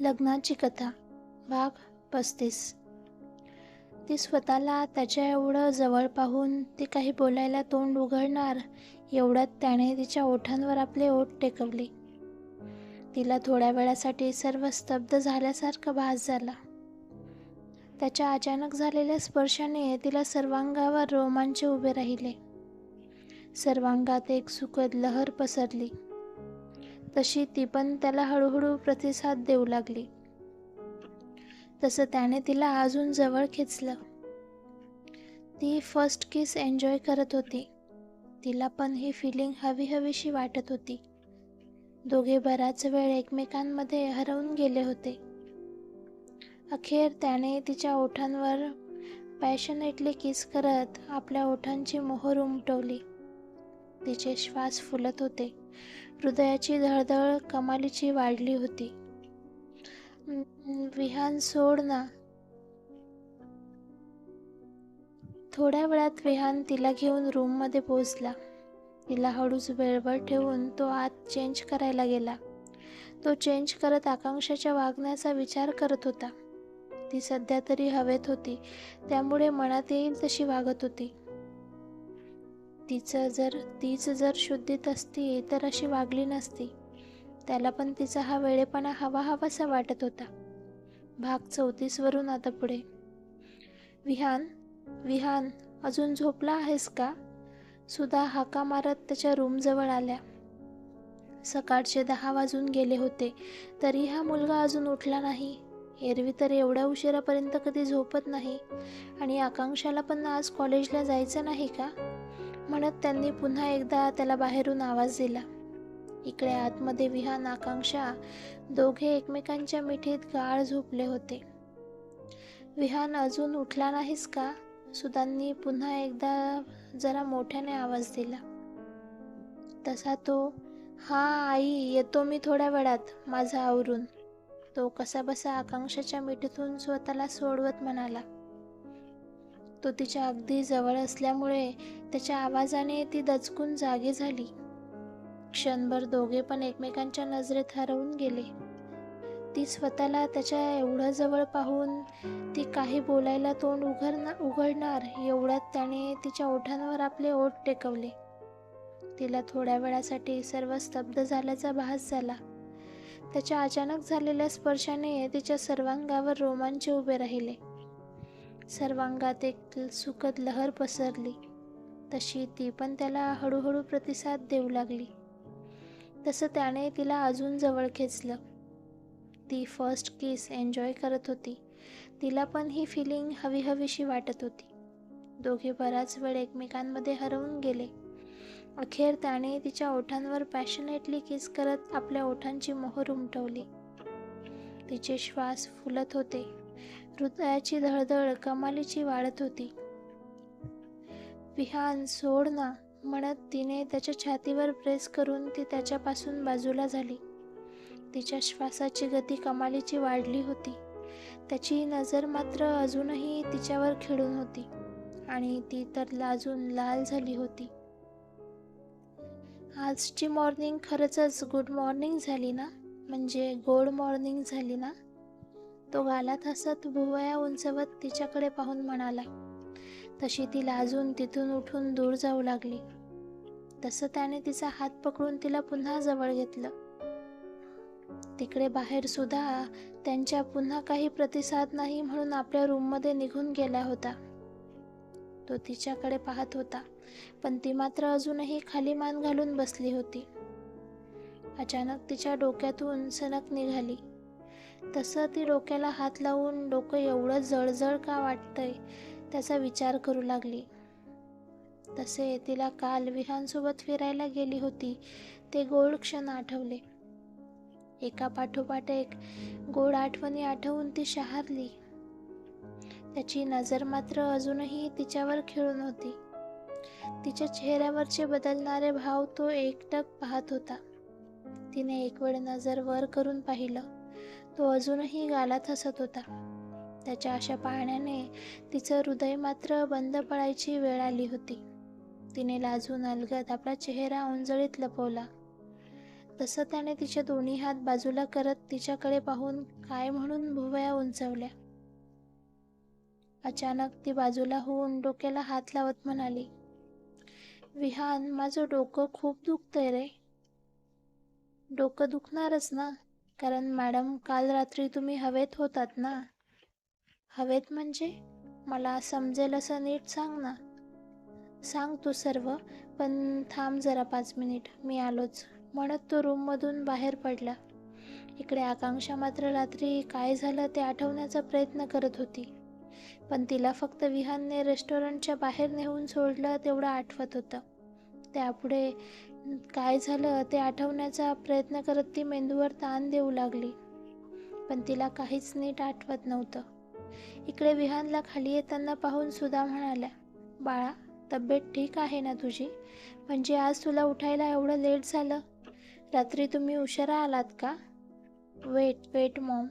लग्नाची कथा भाग पस्तीस. ती स्वतःला त्याच्या एवढं जवळ पाहून ती काही बोलायला तोंड उघडणार एवढ्यात त्याने तिच्या ओठांवर आपले ओठ टेकवले. तिला थोड्या वेळासाठी सर्व स्तब्ध झाल्यासारखं भास झाला. त्याच्या अचानक झालेल्या स्पर्शाने तिला सर्वांगावर रोमांच उभे राहिले. सर्वांगात एक सुखद लहर पसरली. तशी ती पण त्याला हळूहळू प्रतिसाद देऊ लागली. तसं त्याने तिला अजून जवळ खेचलं. ती फर्स्ट किस एन्जॉय करत होती. तिला पण ही फिलिंग हवी हवीशी वाटत होती. दोघे बराच वेळ एकमेकांमध्ये हरवून गेले होते. अखेर त्याने तिच्या ओठांवर पॅशनेटली किस करत आपल्या ओठांची मोहर उमटवली. तिचे श्वास फुलत होते. हृदयाची धडधड कमालीची वाढली होती. विहान सोड ना. थोड्या वेळात विहान तिला घेऊन रूममध्ये पोहोचला. तिला हळूच वेळभर ठेवून तो आत चेंज करायला गेला. तो चेंज करत आकांक्षाच्या वागण्याचा विचार करत होता. ती सध्या तरी हवेत होती. त्यामुळे मनात येईल तशी वागत होती. तिचं जर तीच जर शुद्धीत असती तर अशी वागली नसती. त्याला पण तिचा हा वेळेपणा हवा हवासा वाटत होता. भाग चौतीसवरून आता पुढे. विहान विहान अजून झोपला आहेस का? सुधा हाका मारत त्याच्या रूमजवळ आल्या. सकाळचे दहा वाजून गेले होते. तरी हा मुलगा अजून उठला नाही. एरवी तर एवढ्या उशिरापर्यंत कधी झोपत नाही. आणि आकांक्षाला पण आज कॉलेजला जायचं नाही का? म्हणत त्यांनी पुन्हा एकदा त्याला बाहेरून आवाज दिला. इकडे आतमध्ये विहान आकांक्षा दोघे एकमेकांच्या मिठीत गाळ झोपले होते. विहान अजून उठला नाहीस का? सुदांनी पुन्हा एकदा जरा मोठ्याने आवाज दिला. तसा तो हा आई येतो मी थोड्या वेळात माझा आवरून. तो कसाबसा आकांक्षाच्या मिठीतून स्वतःला सोडवत म्हणाला. तो तिच्या अगदी जवळ असल्यामुळे त्याच्या आवाजाने ती दचकून जागी झाली. क्षणभर दोघे पण एकमेकांच्या नजरेत हरवून गेले. ती स्वतःला त्याच्या एवढं जवळ पाहून ती काही बोलायला तोंड उघडणार उघडणार एवढ्यात त्याने तिच्या ओठांवर आपले ओठ टेकवले. तिला थोड्या वेळासाठी सर्व स्तब्ध झाल्याचा भास झाला. त्याच्या अचानक झालेल्या स्पर्शाने तिच्या सर्वांगावर रोमांच उभे राहिले. सर्वांगात एक सुखद लहर पसरली. तशी ती पण त्याला हळूहळू प्रतिसाद देऊ लागली. तसं त्याने तिला अजून जवळ खेचलं. ती फर्स्ट किस एन्जॉय करत होती. तिला पण ही फिलिंग हवी हवीशी वाटत होती. दोघे बराच वेळ एकमेकांमध्ये हरवून गेले. अखेर त्याने तिच्या ओठांवर पॅशनेटली किस करत आपल्या ओठांची मोहर उमटवली. तिचे श्वास फुलत होते. हृदयाची धडधड कमालीची वाढत होती. विहान सोड ना म्हणत तिने त्याच्या छातीवर प्रेस करून ती त्याच्यापासून बाजूला झाली. तिच्या श्वासाची गती कमालीची वाढली होती. त्याची नजर मात्र अजूनही तिच्यावर खिळून होती आणि ती तर लाजून लाल झाली होती. आजची मॉर्निंग खरंच गुड मॉर्निंग झाली ना? म्हणजे गोड मॉर्निंग झाली ना? तो घालत हसत भुवया उंचवत तिच्याकडे पाहून म्हणाला. तशी ती लाजून तिथून उठून दूर जाऊ लागली. तसं त्याने तिचा हात पकडून तिला पुन्हा जवळ घेतलं. तिकडे बाहेर सुद्धा त्यांच्या पुन्हा काही प्रतिसाद नाही म्हणून आपल्या रूममध्ये निघून गेला होता. तो तिच्याकडे पाहत होता पण ती मात्र अजूनही खाली मान घालून बसली होती. अचानक तिच्या डोक्यातून सनक निघाली. तसं ती डोक्याला हात लावून डोकं एवढं जळजळ का वाटतंय त्याचा विचार करू लागली. तसे तिला काल विहानसोबत फिरायला गेली होती ते गोड क्षण आठवले. एका पाठोपाठ एक गोड आठवणी आठवून ती शहारली. त्याची नजर मात्र अजूनही तिच्यावर खिळून होती. तिच्या चेहऱ्यावरचे बदलणारे भाव तो एकटक पाहत होता. तिने एक वेळ नजर वर करून पाहिलं. तो अजूनही गालात हसत होता. त्याच्या अशा पाहण्याने तिचं हृदय मात्र बंद पडायची वेळ आली होती. तिने लाजून अलगत आपला चेहरा उंजळीत लपवला. तसं त्याने तिचे दोन्ही हात बाजूला करत तिच्याकडे पाहून काय म्हणून भुवया उंचवल्या. अचानक ती बाजूला होऊन डोक्याला हात लावत म्हणाली विहान माझं डोकं खूप दुखतंय रे. डोकं दुखणारच ना? कारण मॅडम काल रात्री तुम्ही हवेत होतात ना? हवेत म्हणजे? मला समजेल असं नीट सांग ना. सांग तू सर्व पण थांब जरा पाच मिनिट. मी आलोच. म्हणत तो रूममधून बाहेर पडला. इकडे आकांक्षा मात्र रात्री काय झालं ते आठवण्याचा प्रयत्न करत होती. पण तिला फक्त विहानने रेस्टॉरंटच्या बाहेर नेऊन सोडलं तेवढं आठवत होतं. त्यापुढे काय झालं? ते आठवण्याचा प्रयत्न करत ती मेंदूवर ताण देऊ लागली. पण तिला काहीच नीट आठवत नव्हतं. इकडे विहानला खाली येताना पाहून सुद्धा म्हणाल्या बाळा तब्येत ठीक आहे ना तुझी? म्हणजे आज तुला उठायला एवढं लेट झालं? रात्री तुम्ही उशिरा आलात का? वेट वेट मॉम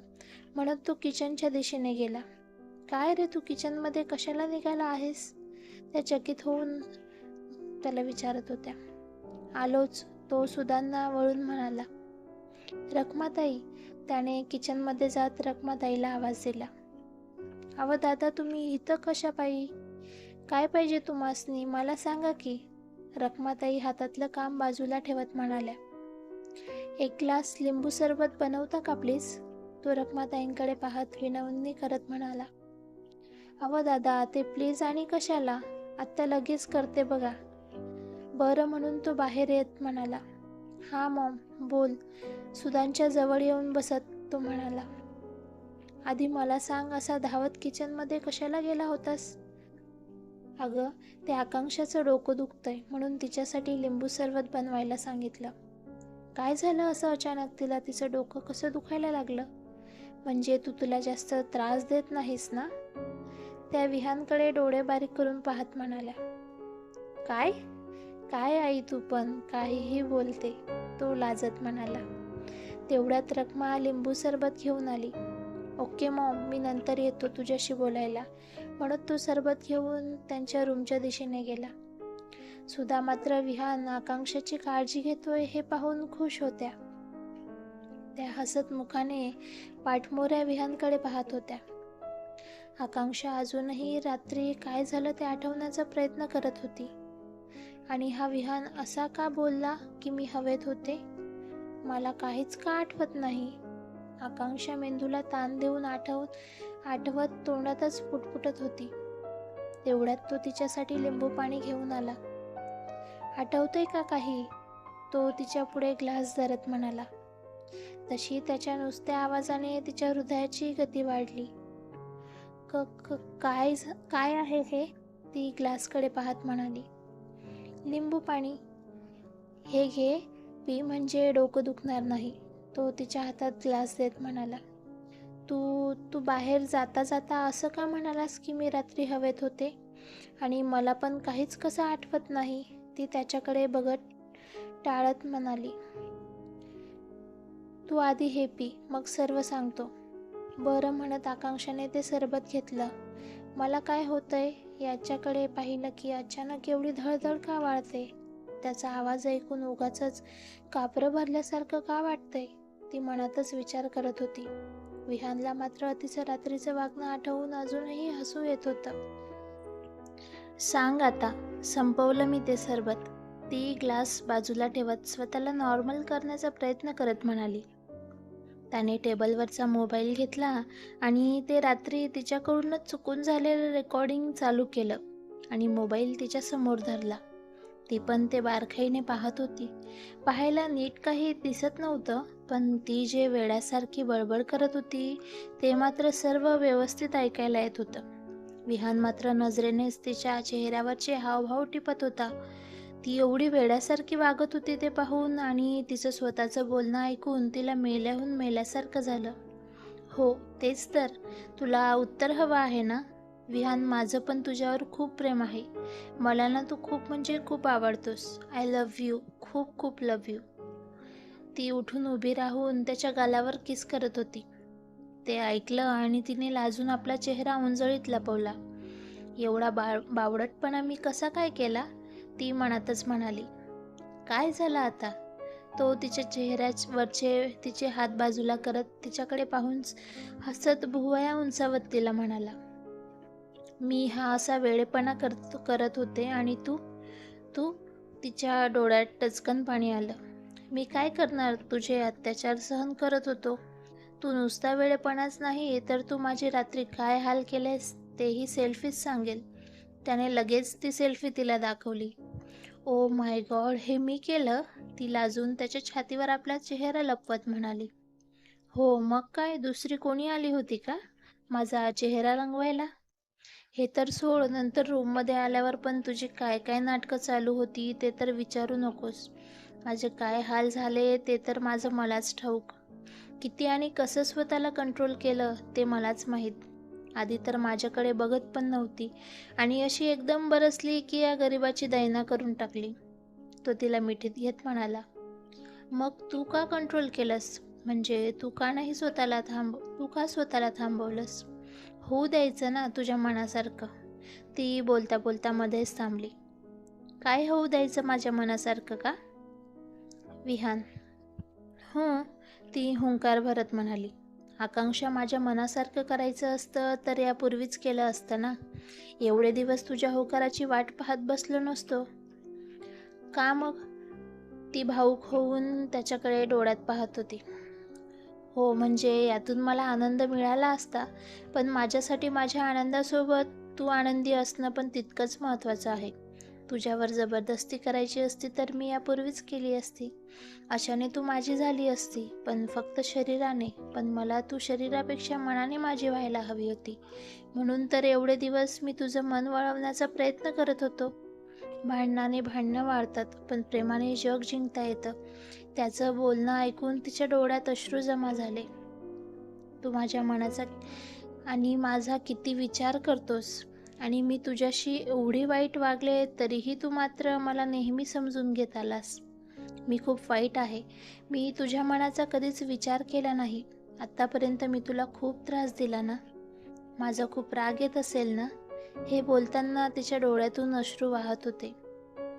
म्हणत तू किचनच्या दिशेने गेला. काय रे तू किचनमध्ये कशाला निघाला आहेस? त्या चकित होऊन त्याला विचारत होत्या. आलोच तो सुदांना वळून म्हणाला रखमाताई. त्याने किचनमध्ये जात रखमाताईला आवाज दिला अव दादा तुम्ही इथं कशा पायी काय पाहिजे तुम्हासनी? मला सांगा की. रखमाताई हातातलं काम बाजूला ठेवत म्हणाल्या एक ग्लास लिंबू सरबत बनवता का प्लीज? तो रखमाताईंकडे पाहत विनवणी करत म्हणाला अव दादा ते प्लीज आणि कशाला? आत्ता लगेच करते बघा. बरं म्हणून तो बाहेर येत म्हणाला. हा मॉम बोल. सुदांच्या जवळ येऊन बसत तो म्हणाला आधी मला सांग असा धावत किचनमध्ये कशाला गेला होतास? अगं ते आकांक्षाचं डोकं दुखतंय म्हणून तिच्यासाठी लिंबू सरबत बनवायला सांगितलं. काय झालं असं अचानक तिला तिचं डोकं कसं दुखायला लागलं? म्हणजे तू तुला जास्त त्रास देत नाहीस ना? त्या विहानकडे डोळे बारीक करून पाहत म्हणाल्या. काय? काय आई तू पण काहीही बोलते तो लाजत म्हणाला. तेवढ्यात रखमा लिंबू सरबत घेऊन आली. ओके मॉम मी नंतर येतो तुझ्याशी बोलायला म्हणत तो सरबत घेऊन त्यांच्या रूमच्या दिशेने गेला. सुधा मात्र विहान आकांक्षाची काळजी घेतोय हे पाहून खुश होत्या. त्या हसत मुखाने पाठमोऱ्या विहानकडे पाहत होत्या. आकांक्षा अजूनही रात्री काय झालं ते आठवण्याचा प्रयत्न करत होती. आणि हा विहान असा का बोलला की मी हवेत होते? मला काहीच का आठवत नाही? आकांक्षा मेंदूला ताण देऊन आठवत आठवत तोंडातच पुटपुटत होती. तेवढ्यात तो तिच्यासाठी लिंबू पाणी घेऊन आला. आठवतंय का काही? तो तिच्या पुढे ग्लास धरत म्हणाला. तशी त्याच्या नुसत्या आवाजाने तिच्या हृदयाची गती वाढली. क क- काय झ- काय आहे हे? ती ग्लासकडे पाहत म्हणाली. लिंबू पाणी. हे घे पी म्हणजे डोकं दुखणार नाही. तो तिच्या हातात ग्लास देत म्हणाला. तू तू बाहेर जाता जाता असं का म्हणालास की मी रात्री हवेत होते? आणि मला पण काहीच कसं आठवत नाही? ती त्याच्याकडे बघत टाळत म्हणाली. तू आधी हे पी मग सर्व सांगतो. बरं म्हणत आकांक्षाने ते सरबत घेतलं. मला काय होतंय? याच्याकडे पाहिलं की अचानक एवढी धडधड का वाढते? त्याचा आवाज ऐकून उगाच कापरं भरल्यासारखं का वाटतंय? ती मनातच विचार करत होती. विहानला मात्र तिचं रात्रीचं वागणं आठवून अजूनही हसू येत होतं. सांग आता संपवलं मी ते सरबत. ती ग्लास बाजूला ठेवत स्वतःला नॉर्मल करण्याचा प्रयत्न करत म्हणाली. त्याने टेबलवरचा मोबाईल घेतला आणि ते रात्री तिच्याकडूनच चुकून झालेलं रेकॉर्डिंग चालू केलं आणि मोबाईल तिच्यासमोर धरला. ती पण ते बारखाईने पाहत होती. पाहायला नीट काही दिसत नव्हतं पण ती जे वेड्यासारखी बडबड करत होती ते मात्र सर्व व्यवस्थित ऐकायला येत होतं. विहान मात्र नजरेनेच तिच्या चेहऱ्यावरचे हावभाव टिपत होता. ती एवढी वेड्यासारखी वागत होती ते पाहून आणि तिचं स्वतःचं बोलणं ऐकून तिला मेल्याहून मेल्यासारखं झालं. हो तेच तर. तुला उत्तर हवं आहे ना? विहान माझं पण तुझ्यावर खूप प्रेम आहे. मला ना तू खूप म्हणजे खूप आवडतोस. I love you. खूप खूप लव्ह यू. ती उठून उभी राहून त्याच्या गालावर किस करत होती. ते ऐकलं आणि तिने लाजून आपला चेहरा उंजळीत लपवला. एवढा बा बावडटपणा मी कसा काय केला? ती मनातच म्हणाली काय झालं आता? तो तिच्या चेहऱ्यावरचे तिचे हात बाजूला करत तिच्याकडे पाहून हसत भुवया उंचावत तिला म्हणाला मी हा असा वेळेपणा करत करत होते आणि तू तू तिच्या डोळ्यात टचकन पाणी आलं. मी काय करणार तुझे अत्याचार सहन करत होतो? तू नुसता वेळेपणाच नाही तर तू माझी रात्री काय हाल केलेस तेही सेल्फीच सांगेल. त्याने लगेच ती सेल्फी तिला दाखवली. ओ माय गॉड हे मी केलं? ती लाजून त्याच्या छातीवर आपला चेहरा लपवत म्हणाली. हो मग काय? दुसरी कोणी आली होती का? माझा चेहरा रंगवायला? हे तर सोड नंतर रूममध्ये आल्यावर पण तुझी काय काय नाटकं चालू होती ते तर विचारू नकोस. माझे काय हाल झाले ते तर माझं मलाच ठाऊक. किती आणि कसं स्वतःला कंट्रोल केलं ते मलाच माहीत. आधी तर माझ्याकडे बघत पण नव्हती. आणि अशी एकदम बरसली की या गरिबाची दैना करून टाकली. तो तिला मिठीत घेत म्हणाला मग तू का कंट्रोल केलंस? म्हणजे तू का नाही स्वतःला थांब तू का स्वतःला थांबवलंस? होऊ द्यायचं ना तुझ्या मनासारखं. ती बोलता बोलता मध्येच थांबली. काय होऊ द्यायचं माझ्या मनासारखं का? विहान. हो. ती हुंकार भरत म्हणाली. आकांक्षा माझ्या मनासारखं करायचं असतं तर यापूर्वीच केलं असतं ना? एवढे दिवस तुझ्या होकाराची वाट पाहत बसलो नसतो. का मग? ती भाऊक होऊन त्याच्याकडे डोळ्यात पाहत होती. हो म्हणजे यातून मला आनंद मिळाला असता पण माझ्यासाठी माझ्या आनंदासोबत तू आनंदी असणं पण तितकंच महत्त्वाचं आहे. तुझ्यावर जबरदस्ती करायची असती तर मी यापूर्वीच केली असती. अशाने तू माझी झाली असती पण फक्त शरीराने पण मला तू शरीरापेक्षा मनाने माझी व्हायला हवी होती. म्हणून तर एवढे दिवस मी तुझं मन वळवण्याचा प्रयत्न करत होतो. भांडणाने भांडणं वाढतात पण प्रेमाने जग जिंकता येतं. त्याचं बोलणं ऐकून तिच्या डोळ्यात अश्रू जमा झाले. तू माझ्या मनाचा आणि माझा किती विचार करतोस? आणि मी तुझ्याशी एवढी वाईट वागले तरीही तू मात्र मला नेहमी समजून घेत आलास. मी खूप वाईट आहे. मी तुझ्या मनाचा कधीच विचार केला नाही. आत्तापर्यंत मी तुला खूप त्रास दिला ना? माझा खूप राग येत असेल ना? हे बोलताना तिच्या डोळ्यातून अश्रू वाहत होते.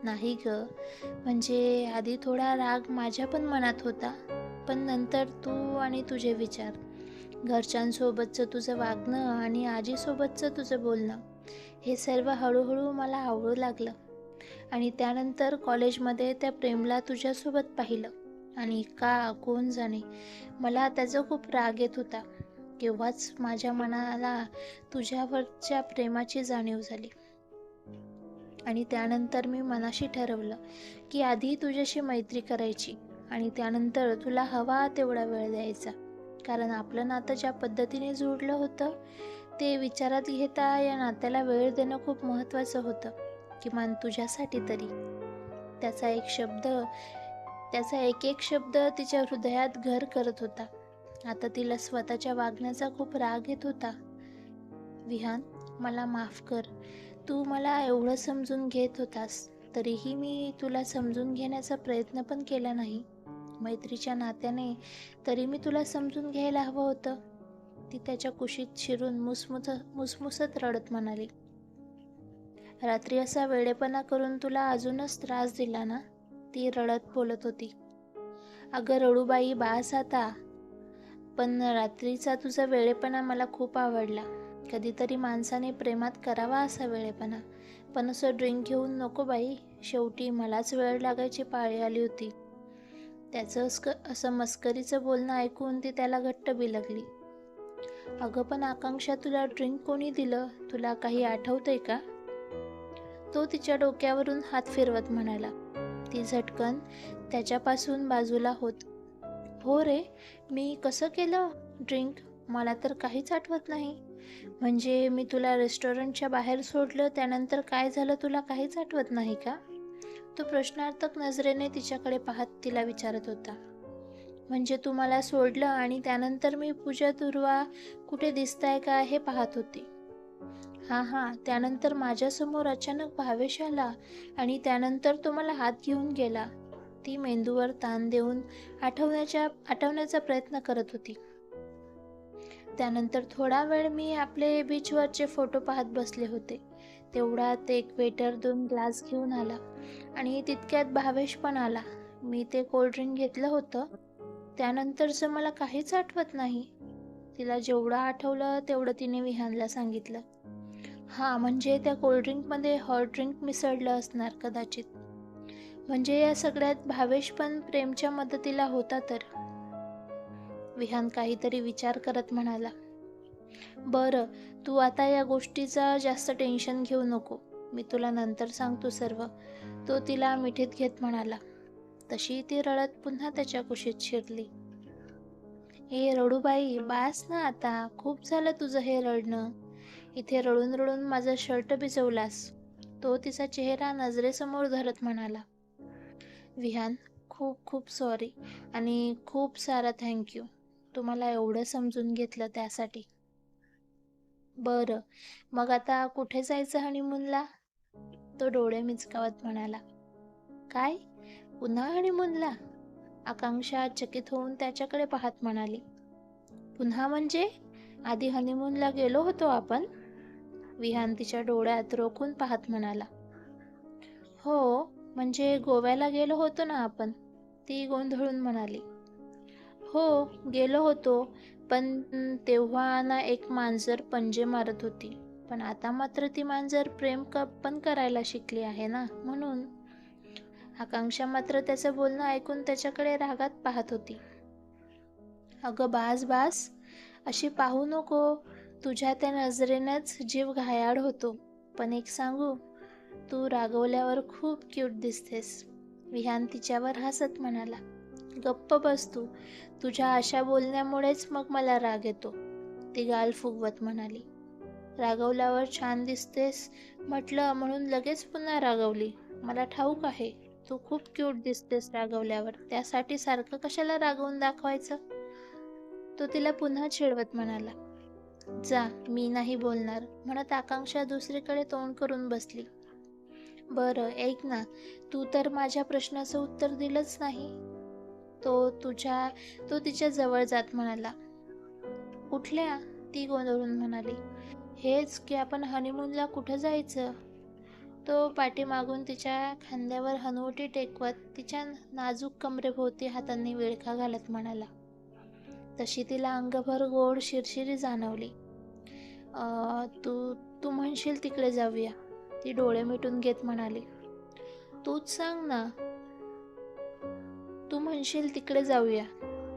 नाही ग. म्हणजे आधी थोडा राग माझ्या पण मनात होता. पण नंतर तू आणि तुझे विचार. घरच्यांसोबतचं तुझं वागणं आणि आजीसोबतचं तुझं बोलणं. हे सर्व हळूहळू मला आवडू लागलं. आणि त्यानंतर कॉलेजमध्ये त्या प्रेमला तुझ्यासोबत पाहिलं. आणि का कोण जाणे. मला त्याचा खूप राग येत होता. केव्हाच माझ्या मनाला तुझ्यावरच्या प्रेमाची जाणीव झाली. आणि त्यानंतर मी मनाशी ठरवलं की आधी तुझ्याशी मैत्री करायची आणि त्यानंतर तुला हवा तेवढा वेळ द्यायचा. कारण आपलं नातं ज्या पद्धतीने जुळलं होतं ते विचारात घेता या नात्याला वेळ देणं खूप महत्त्वाचं होतं किमान तुझ्यासाठी तरी. त्याचा एक शब्द त्याचा एक एक शब्द तिच्या हृदयात घर करत होता. आता तिला स्वतःच्या वागण्याचा खूप राग येत होता. विहान मला माफ कर. तू मला एवढं समजून घेत होतास तरीही मी तुला समजून घेण्याचा प्रयत्न पण केला नाही. मैत्रीच्या नात्याने तरी मी तुला समजून घ्यायला हवं होतं. ती त्याच्या कुशीत शिरून मुसमुस मुसमुसत रडत म्हणाली रात्री असा वेडेपणा करून तुला अजूनच त्रास दिला ना? ती रडत बोलत होती. अगं रडूबाई बास आता. पण रात्रीचा तुझा वेळेपणा मला खूप आवडला. कधीतरी माणसाने प्रेमात करावा असा वेळेपणा पण असं ड्रिंक घेऊन नको बाई. शेवटी मलाच वेळ लागायची पाळी आली होती. त्याचं असं मस्करीचं बोलणं ऐकून ती त्याला घट्ट बिलगली. अगं पण आकांक्षा तुला ड्रिंक कोणी दिलं? तुला काही आठवतंय का? तो तिच्या डोक्यावरून हात फिरवत म्हणाला. ती झटकन त्याच्यापासून बाजूला होत. हो रे मी कसं केलं ड्रिंक मला तर काहीच आठवत नाही. म्हणजे मी तुला रेस्टॉरंटच्या बाहेर सोडलं त्यानंतर काय झालं तुला काहीच आठवत नाही का? तो प्रश्नार्थक नजरेने तिच्याकडे पाहत तिला विचारत होता. म्हणजे तुम्हाला सोडलं आणि त्यानंतर मी पूजा दुर्वा कुठे दिसताय का हे पाहत होते. हां हां त्यानंतर माझ्यासमोर अचानक भावेश आला आणि त्यानंतर तो मला हात घेऊन गेला. ती मेंदूवर ताण देऊन आठवण्याच्या आठवण्याचा प्रयत्न करत होती. त्यानंतर थोडा वेळ मी आपले बीचवरचे फोटो पाहत बसले होते. तेवढ्यात एक वेटर दोन ग्लास घेऊन आला आणि तितक्यात भावेश पण आला. मी ते कोल्ड्रिंक घेतलं होतं. त्यानंतरचं मला काहीच आठवत नाही तिला जेवढं आठवलं तेवढं तिने विहानला सांगितलं. हां म्हणजे त्या कोल्ड्रिंकमध्ये हॉट ड्रिंक मिसळलं असणार कदाचित. म्हणजे या सगळ्यात भावेश पण प्रेमच्या मदतीला होता तर. विहान काहीतरी विचार करत म्हणाला बरं तू आता या गोष्टीचा जास्त टेन्शन घेऊ नको. मी तुला नंतर सांगतो सर्व. तो तिला मिठीत घेत म्हणाला तशी ती रडत पुन्हा त्याच्या कुशीत शिरली. हे रडूबाई बास ना आता. खूप झालं तुझं हे रडणं. इथे रडून रडून माझा शर्ट भिजवलास. तो तिचा चेहरा नजरेसमोर धरत म्हणाला. विहान खूप खूप सॉरी आणि खूप सारा थँक्यू तुम्हाला एवढं समजून घेतलं त्यासाठी. बरं. मग आता कुठे जायचं हनीमूनला तो डोळे मिचकावत म्हणाला. काय? पुन्हा हनीमूनला आकांक्षा चकित होऊन त्याच्याकडे पाहत म्हणाली पुन्हा म्हणजे? आधी हनीमूनला गेलो होतो आपण. विहान तिच्या डोळ्यात रोखून पाहत म्हणाला हो म्हणजे गोव्याला गेलो होतो ना आपण. ती गोंधळून म्हणाली हो गेलो होतो पण तेव्हा ना एक मांजर पंजे मारत होती. पण आता मात्र ती मांजर प्रेम कप पण करायला शिकली आहे ना म्हणून. आकांक्षा मात्र त्याचं बोलणं ऐकून त्याच्याकडे रागात पाहत होती. अगं बास बास अशी पाहू नको. तुझ्या त्या नजरेनंच जीव घायाळ होतो. पण एक सांगू तू रागवल्यावर खूप क्यूट दिसतेस. विहान तिच्यावर हसत म्हणाला गप्प बस तू. तुझ्या अशा बोलण्यामुळेच मग मला राग येतो. ती गाल फुगवत म्हणाली रागवल्यावर छान दिसतेस. म्हटलं म्हणून लगेच पुन्हा रागवली. मला ठाऊक आहे. तू खूप क्यूट दिसतेस रागवल्यावर. त्यासाठी सारखं कशाला रागवून दाखवायचं? तो तिला पुन्हा चिडवत म्हणाला जा मी नाही बोलणार. म्हणत आकांक्षा दुसरीकडे तोंड करून बसली. बरं ऐक ना तू तर माझ्या प्रश्नाचं उत्तर दिलंच नाही. तो तुझ्या तो तिच्या जवळ जात म्हणाला कुठल्या ती गोंधळून म्हणाली हेच की आपण हनीमूनला कुठं जायचं? तो पाठीमागून तिच्या खांद्यावर हनुवटी टेकवत तिच्या नाजूक कमरेभोवती हातांनी विळखा घालत म्हणाला. तशी तिला अंगभर गोड शिरशिरी जाणवली. तू तू म्हणशील तिकडे जाऊया. ती डोळे मिटून घेत म्हणाली. तूच सांग ना. तू म्हणशील तिकडे जाऊया.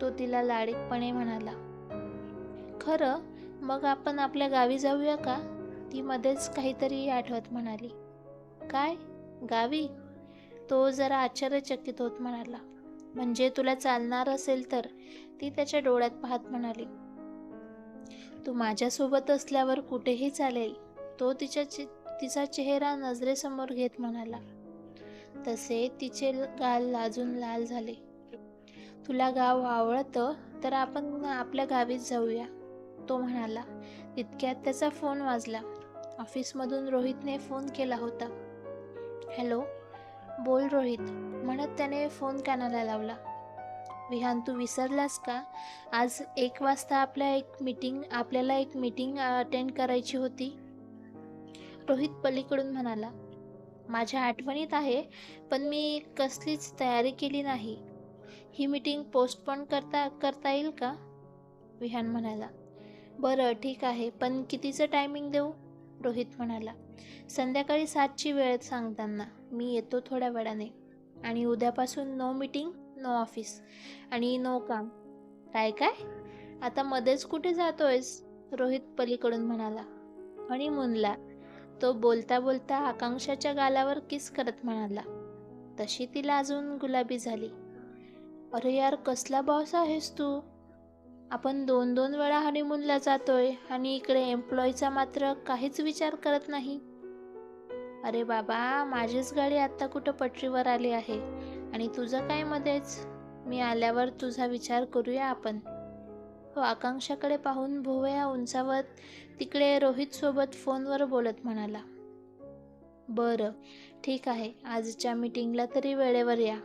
तो तिला लाडीकपणे म्हणाला. खरं मग आपण आपल्या गावी जाऊया का? ती मध्येच काहीतरी आठवत म्हणाली. काय? गावी? तो जरा आश्चर्यचकित होत म्हणाला. म्हणजे तुला चालणार असेल तर? ती त्याच्या डोळ्यात पाहत म्हणाली. तू माझ्यासोबत असल्यावर कुठेही चालेल. तो तिच्या तिचा चेहरा नजरेसमोर घेत म्हणाला. तसे तिचे गाल लाजून लाल झाले. तुला गाव आवडतं तर आपण आपल्या गावीच जाऊया तो म्हणाला. तितक्यात त्याचा फोन वाजला. ऑफिसमधून रोहितने फोन केला होता. हॅलो बोल रोहित. म्हणत त्याने फोन कानाला लावला. विहान तू विसरलास का? आज एक वाजता आपल्या एक मीटिंग आपल्याला एक मीटिंग अटेंड करायची होती. रोहित पलीकडून म्हणाला माझ्या आठवणीत आहे पण मी कसलीच तयारी केली नाही. ही मीटिंग पोस्टपोन करता करता येईल का? विहान म्हणाला बरं ठीक आहे पण कितीचं टायमिंग देऊ? रोहित म्हणाला संध्याकाळी सातची वेळ सांगताना मी येतो थोड्या वेळाने. आणि उद्यापासून नो मीटिंग नो ऑफिस आणि नो काम. काय काय? आता मध्येच कुठे जातोयस? रोहित पलीकडून म्हणाला. आणि मुनला. तो बोलता बोलता आकांक्षाच्या गालावर किस करत म्हणाला. तशी तिला अजून गुलाबी झाली. अरे यार कसला बॉस आहेस तू? आपण दोन दोन वेळा हनीमूनला जातोय आणि इकडे एम्प्लॉईचा मात्र काहीच विचार करत नाही. अरे बाबा माझीच गाडी आत्ता कुठं पटरीवर आली आहे? आणि तुझं काय मध्येच? मी आल्यावर तुझा विचार करूया आपण. तो आकांक्षाकडे पाहून भोवया उंचावत तिकडे रोहितसोबत फोनवर बोलत म्हणाला. बरं ठीक आहे. आजच्या मीटिंगला तरी वेळेवर या.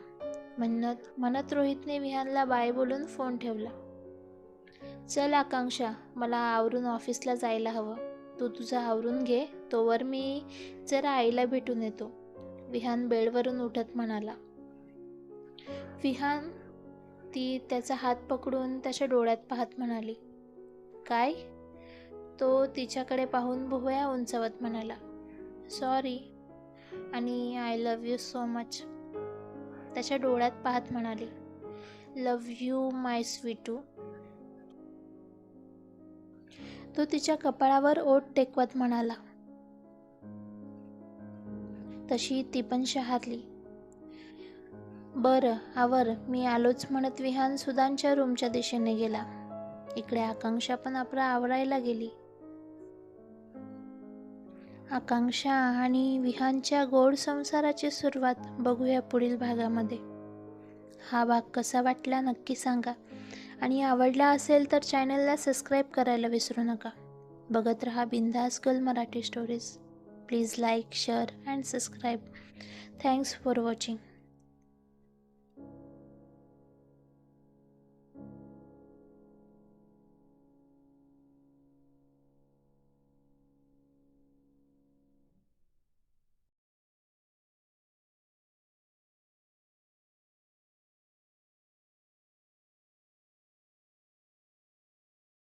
म्हणत म्हणत रोहितने विहानला बाय बोलून फोन ठेवला. चल आकांक्षा मला आवरून ऑफिसला जायला हवं. तू तुझं आवरून घे तोवर मी जरा आईला भेटून येतो. विहान बेडवरून उठत म्हणाला. विहान ती त्याचा हात पकडून त्याच्या डोळ्यात पाहत म्हणाली. काय? तो तिच्याकडे पाहून भुवया उंचवत म्हणाला. सॉरी आणि I love you so much त्याच्या डोळ्यात पाहत म्हणाली. लव्ह यू माय स्वीटू तो तिच्या कपाळावर ओठ टेकवत म्हणाला. तशी ती पण शहारली बरं आवर मी आलोच म्हणत विहान सुदानच्या रूमच्या दिशेने गेला. इकडे आकांक्षा पण आपला आवरायला गेली. आकांक्षा आणि विहानच्या गोड संसाराची सुरुवात बघूया पुढील भागामध्ये. हा भाग कसा वाटला नक्की सांगा. आणि आवडला असेल तर चॅनलला सबस्क्राईब करायला विसरू नका. बघत रहा Bindass girl Marathi stories please like share and subscribe thanks for watching